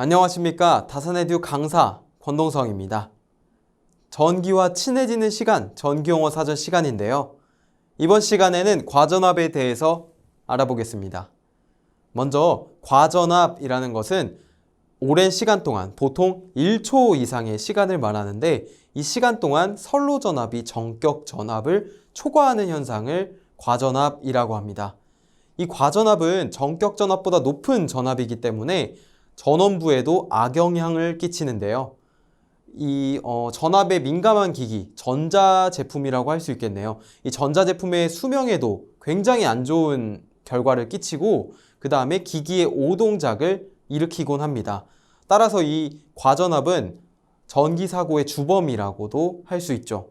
안녕하십니까. 다산에듀 강사 권동성입니다. 전기와 친해지는 시간, 전기용어 사전 시간인데요. 이번 시간에는 과전압에 대해서 알아보겠습니다. 먼저 과전압이라는 것은 오랜 시간 동안 보통 1초 이상의 시간을 말하는데 이 시간 동안 선로 전압이 전격 전압을 초과하는 현상을 과전압이라고 합니다. 이 과전압은 전격 전압보다 높은 전압이기 때문에 전원부에도 악영향을 끼치는데요. 이 어, 전압에 민감한 기기, 전자 제품이라고 할 수 있겠네요. 이 전자 제품의 수명에도 굉장히 안 좋은 결과를 끼치고 그 다음에 기기의 오동작을 일으키곤 합니다. 따라서 이 과전압은 전기 사고의 주범이라고도 할 수 있죠.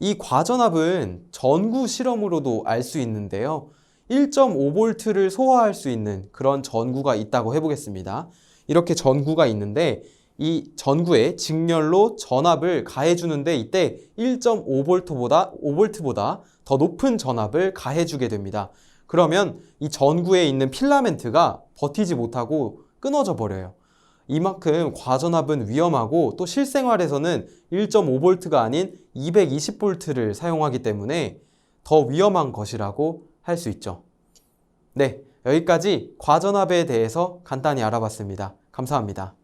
이 과전압은 전구 실험으로도 알 수 있는데요. 1.5V를 소화할 수 있는 그런 전구가 있다고 해보겠습니다. 이렇게 전구가 있는데 이 전구에 직렬로 전압을 가해주는데 이때 1.5V보다 5V보다 더 높은 전압을 가해주게 됩니다. 그러면 이 전구에 있는 필라멘트가 버티지 못하고 끊어져 버려요. 이만큼 과전압은 위험하고 또 실생활에서는 1.5V가 아닌 220V를 사용하기 때문에 더 위험한 것이라고 할 수 있죠. 네, 여기까지 과전압에 대해서 간단히 알아봤습니다. 감사합니다.